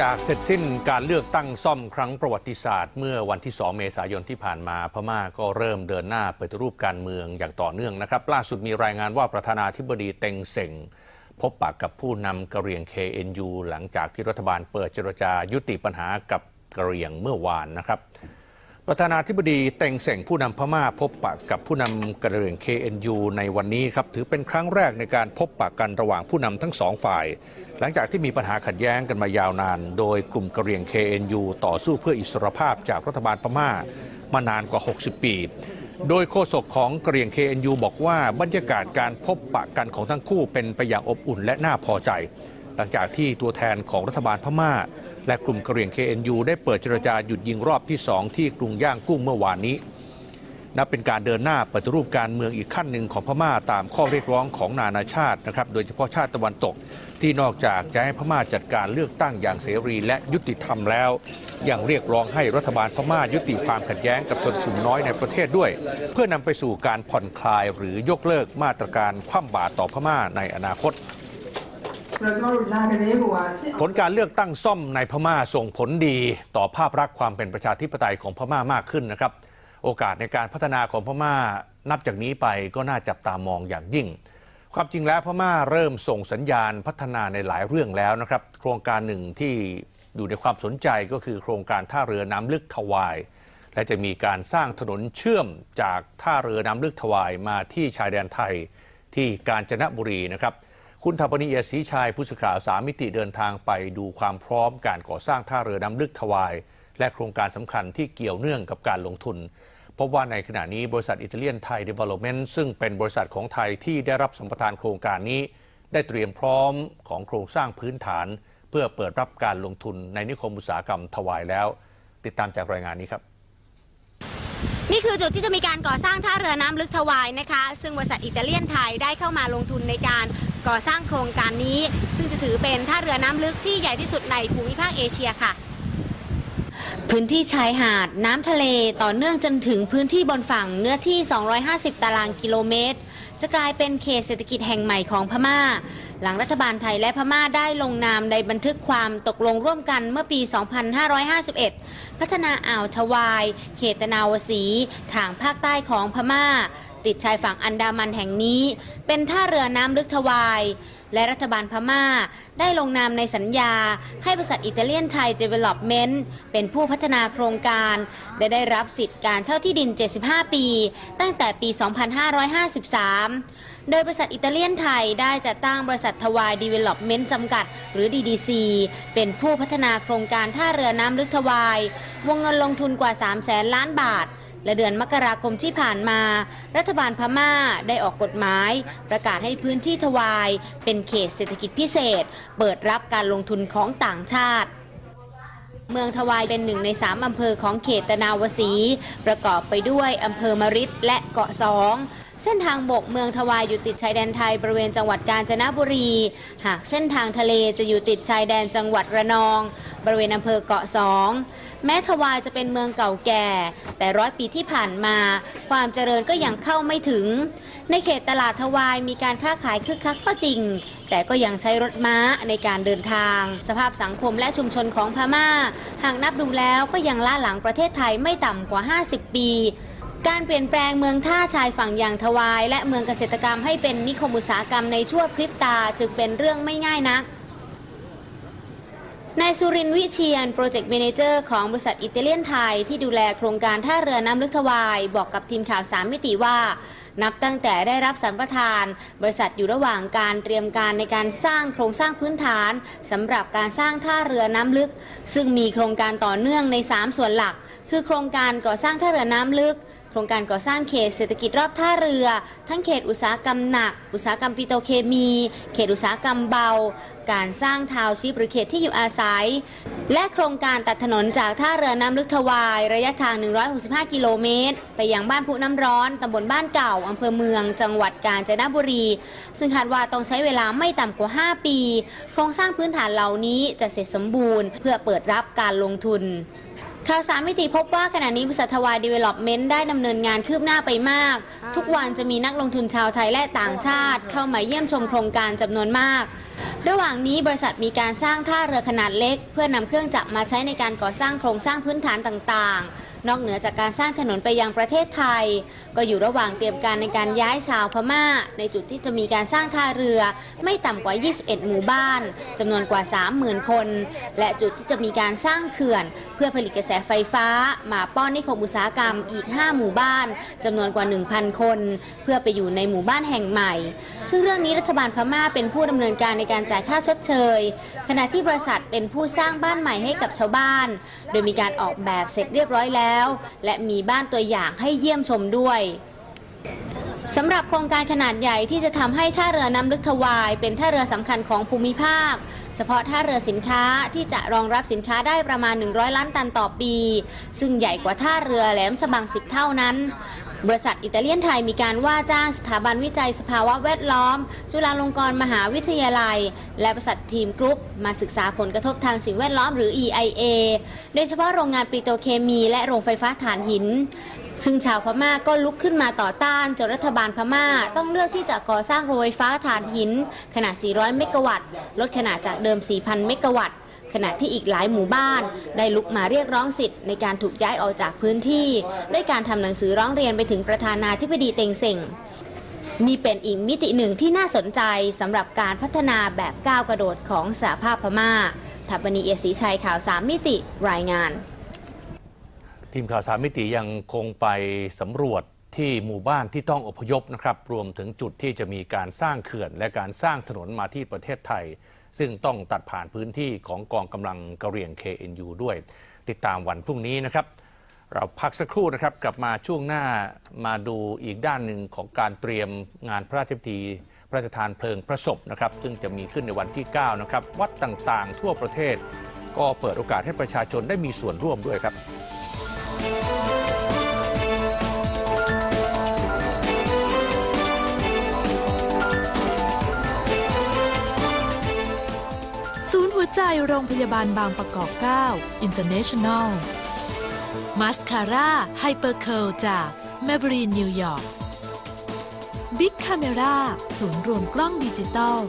จากเสร็จสิ้นการเลือกตั้งซ่อมครั้งประวัติศาสตร์ เมื่อวันที่ 2 เมษายนที่ผ่านมาพม่าก็เริ่มเดินหน้าปฏิรูปการเมืองอย่างต่อเนื่องนะครับ ล่าสุดมีรายงานว่าประธานาธิบดีเต็งเซ็งพบปะกับผู้นำกะเหรี่ยง KNU หลังจากที่รัฐบาลเปิดเจรจายุติปัญหากับกะเหรี่ยงเมื่อวานนะครับ ประธานาธิบดีเต็งเส่งผู้นำพม่าพบปะกับผู้นำกระเรียง KNU ในวันนี้ครับถือเป็นครั้งแรกในการพบปะกันระหว่างผู้นำทั้งสองฝ่าย หลังจากที่มีปัญหาขัดแย้งกันมายาวนาน โดยกลุ่มกระเรียง KNU ต่อสู้เพื่ออิสรภาพจากรัฐบาลพม่ามานานกว่า 60 ปี โดยโฆษกของกระเรียง KNU บอกว่าบรรยากาศการพบปะกันของทั้งคู่เป็นไปอย่างอบอุ่นและน่าพอใจ หลังจากที่ตัวแทนของรัฐบาลพม่า และกลุ่มกระเหรี่ยง KNU ได้เปิดเจรจาหยุดยิงรอบที่2ที่กรุงย่างกุ้งเมื่อวานนี้ นับเป็นการเดินหน้าปฏิรูปการเมืองอีกขั้นหนึ่งของพม่าตามข้อเรียกร้องของนานาชาตินะครับ โดยเฉพาะชาติตะวันตก ที่นอกจากจะให้พม่าจัดการเลือกตั้งอย่างเสรีและยุติธรรมแล้ว ยังเรียกร้องให้รัฐบาลพม่ายุติความขัดแย้งกับชนกลุ่มน้อยในประเทศด้วย เพื่อนำไปสู่การผ่อนคลายหรือยกเลิกมาตรการคว่ำบาตรต่อพม่าในอนาคต ผลการเลือกตั้งซ่อมในพม่าส่งผลดีต่อภาพลักษณ์ความเป็นประชาธิปไตยของพม่ามากขึ้นนะครับ โอกาสในการพัฒนาของพม่านับจากนี้ไปก็น่าจับตามองอย่างยิ่ง ความจริงแล้วพม่าเริ่มส่งสัญญาณพัฒนาในหลายเรื่องแล้วนะครับ โครงการหนึ่งที่อยู่ในความสนใจก็คือโครงการท่าเรือน้ำลึกทวาย และจะมีการสร้างถนนเชื่อมจากท่าเรือน้ำลึกทวายมาที่ชายแดนไทยที่กาญจนบุรีนะครับ คุณธปนิเอียศรีชัยผู้สื่อข่าวสามมิติเดินทางไปดูความพร้อมการก่อสร้างท่าเรือน้ำลึกทวาย และโครงการสำคัญที่เกี่ยวเนื่องกับการลงทุนพบว่าในขณะนี้บริษัทอิตาเลียนไทยเดเวล็อปเมนต์ซึ่งเป็นบริษัทของไทยที่ได้รับสัมปทานโครงการนี้ ได้เตรียมพร้อมของโครงสร้างพื้นฐาน เพื่อเปิดรับการลงทุนในนิคมอุตสาหกรรมทวายแล้ว ติดตามจากรายงานนี้ครับนี่คือจุดที่จะมีการก่อสร้างท่าเรือน้ำลึกทวายนะคะ ซึ่งบริษัทอิตาเลียนไทยได้เข้ามาลงทุนในการ ก่อสร้างโครงการนี้ ซึ่งจะถือเป็นท่าเรือน้ำลึกที่ใหญ่ที่สุดในภูมิภาคเอเชียค่ะ พื้นที่ชายหาดน้ำทะเลต่อเนื่องจนถึงพื้นที่บนฝั่งเนื้อที่ 250 ตารางกิโลเมตร จะกลายเป็นเขตเศรษฐกิจแห่งใหม่ของพม่า หลังรัฐบาลไทยและพม่าได้ลงนามในบันทึกความตกลงร่วมกันเมื่อปี 2551 พัฒนาอ่าวทวาย เขตนาวสี ทางภาคใต้ของพม่า ติดชายฝั่งอันดามันแห่งนี้ เป็นท่าเรือน้ำลึกทวาย และรัฐบาลพม่าได้ลงนามในสัญญา ให้บริษัทอิตาเลียนไทยเดเวล็อปเมนต์เป็นผู้พัฒนาโครงการและได้รับสิทธิ์การเช่าที่ดิน 75 ปี ตั้งแต่ปี 2553 โดยบริษัทอิตาเลียนไทยได้จัดตั้งบริษัททวายดีเวล็อปเมนต์จำกัด หรือ DDC เป็นผู้พัฒนาโครงการท่าเรือน้ำลึกทวาย วงเงินลงทุนกว่า 3 0 0แสนล้านบาท และเดือนมกราคมที่ผ่านมา รัฐบาลพม่าได้ออกกฎหมาย ประกาศให้พื้นที่ทวาย เป็นเขตเศรษฐกิจพิเศษ เปิดรับการลงทุนของต่างชาติ เมืองทวายเป็นหนึ่งในสามอำเภอของเขตตะนาวสี ประกอบไปด้วยอำเภอมริดและเกาะสองเส้นทางบกเมืองทวายอยู่ติดชายแดนไทยบริเวณจังหวัดกาญจนบุรี หากเส้นทางทะเลจะอยู่ติดชายแดนจังหวัดระนอง บริเวณอำเภอเกาะสอง แม้ทวายจะเป็นเมืองเก่าแก่ แต่ร้อยปีที่ผ่านมา ความเจริญก็ยังเข้าไม่ถึง ในเขตตลาดทวายมีการค้าขายคึกคักก็จริง แต่ก็ยังใช้รถม้าในการเดินทาง สภาพสังคมและชุมชนของพม่า หากนับดูแล้วก็ยังล่าหลังประเทศไทยไม่ต่ำกว่า 50 ปีการเปลี่ยนแปลงเมืองท่าชายฝั่งอย่างทวาย และเมืองเกษตรกรรมให้เป็นนิคมอุตสาหกรรมในชั่วพริบตาจึงเป็นเรื่องไม่ง่ายนัก นายสุรินวิเชียน โปรเจกต์เมเนเจอร์ของบริษัทอิตาเลียนไทย ที่ดูแลโครงการท่าเรือน้ำลึกทวาย บอกกับทีมข่าวสามมิติว่า นับตั้งแต่ได้รับสัมปทาน บริษัทอยู่ระหว่างการเตรียมการในการสร้างโครงสร้างพื้นฐานสำหรับการสร้างท่าเรือน้ำลึก ซึ่งมีโครงการต่อเนื่องใน 3 ส่วนหลัก คือโครงการก่อสร้างท่าเรือน้ำลึก โครงการก่อสร้างเขตเศรษฐกิจรอบท่าเรือ ทั้งเขตอุตสาหกรรมหนัก อุตสาหกรรมปิโตรเคมี เขตอุตสาหกรรมเบา การสร้างทาวชิปหรือเขตที่อยู่อาศัย และโครงการตัดถนนจากท่าเรือน้ำลึกทวาย ระยะทาง 165 กิโลเมตร ไปยังบ้านพุน้ำร้อนตำบลบ้านเก่าอำเภอเมือง จังหวัดกาญจนบุรี ซึ่งคาดว่าต้องใช้เวลาไม่ต่ำกว่า 5 ปี โครงสร้างพื้นฐานเหล่านี้จะเสร็จสมบูรณ์ เพื่อเปิดรับการลงทุน ข่าวสารมิติพบว่าขณะนี้บริษัททวายดีเวล็อปเมนต์ได้ดำเนินงานคืบหน้าไปมาก ทุกวันจะมีนักลงทุนชาวไทยและต่างชาติ เข้ามาเยี่ยมชมโครงการจำนวนมาก ระหว่างนี้บริษัทมีการสร้างท่าเรือขนาดเล็ก เพื่อนำเครื่องจักรมาใช้ในการก่อสร้างโครงสร้างพื้นฐานต่างๆ นอกเหนือจากการสร้างถนนไปยังประเทศไทยก็อยู่ระหว่างเตรียมการในการย้ายชาวพม่า ในจุดที่จะมีการสร้างท่าเรือ ไม่ต่ำกว่า 21 หมู่บ้านจำนวนกว่า 30,000 คน และจุดที่จะมีการสร้างเขื่อน เพื่อผลิตกระแสไฟฟ้า มาป้อนนิคมอุตสาหกรรมอีก 5 หมู่บ้านจำนวนกว่า 1,000 คน เพื่อไปอยู่ในหมู่บ้านแห่งใหม่ ซึ่งเรื่องนี้รัฐบาลพม่าเป็นผู้ดำเนินการในการจ่ายค่าชดเชย ขณะที่บริษัทเป็นผู้สร้างบ้านใหม่ให้กับชาวบ้าน โดยมีการออกแบบเสร็จเรียบร้อยแล้ว และมีบ้านตัวอย่างให้เยี่ยมชมด้วย สำหรับโครงการขนาดใหญ่ที่จะทำให้ท่าเรือน้ำลึกทวาย เป็นท่าเรือสำคัญของภูมิภาค เฉพาะท่าเรือสินค้าที่จะรองรับสินค้าได้ประมาณ 100 ล้านตันต่อปี ซึ่งใหญ่กว่าท่าเรือแหลมฉบัง 10 เท่านั้น บริษัทอิตาเลียนไทยมีการว่าจ้างสถาบันวิจัยสภาวะแวดล้อม จุฬาลงกรณ์มหาวิทยาลัย และบริษัททีมกรุ๊ปมาศึกษาผลกระทบทางสิ่งแวดล้อมหรือ EIA โดยเฉพาะโรงงานปิโตรเคมี และโรงไฟฟ้าถ่านหิน ซึ่งชาวพม่าก็ลุกขึ้นมาต่อต้านจนรัฐบาลพม่าต้องเลือกที่จะก่อสร้างโรงไฟฟ้าถ่านหิน ขนาด 400 เมกะวัตต์ ลดขนาดจากเดิม 4,000 เมกะวัตต์ ขณะที่อีกหลายหมู่บ้าน ได้ลุกมาเรียกร้องสิทธิ์ในการถูกย้ายออกจากพื้นที่ ด้วยการทำหนังสือร้องเรียนไปถึงประธานาธิบดีเต็งเซ็งนี่เป็นอีกมิติหนึ่งที่น่าสนใจสำหรับการพัฒนาแบบก้าวกระโดดของสหภาพพม่าทัปนีเอศีชัยข่าวสามมิติรายงาน ทีมข่าวสามมิติยังคงไปสำรวจที่หมู่บ้านที่ต้องอพยพนะครับ รวมถึงจุดที่จะมีการสร้างเขื่อน และการสร้างถนนมาที่ประเทศไทย ซึ่งต้องตัดผ่านพื้นที่ของกองกำลังกะเหรี่ยง KNU ด้วย ติดตามวันพรุ่งนี้นะครับ เราพักสักครู่นะครับ กลับมาช่วงหน้ามาดูอีกด้านหนึ่งของการเตรียมงานพระราชพิธีพระราชทานเพลิงพระศพนะครับซึ่งจะมีขึ้นในวันที่ 9 นะครับ วัดต่างๆ ทั่วประเทศ ก็เปิดโอกาสให้ประชาชนได้มีส่วนร่วมด้วยครับ ใจโรงพยาบาลบางประกอบ 9 International มาสคาร่าไฮเปอร์เคิลจากแมบรีนนิวยอร์กบิ๊กคาเมราศูนย์รวมกล้องดิจิตอล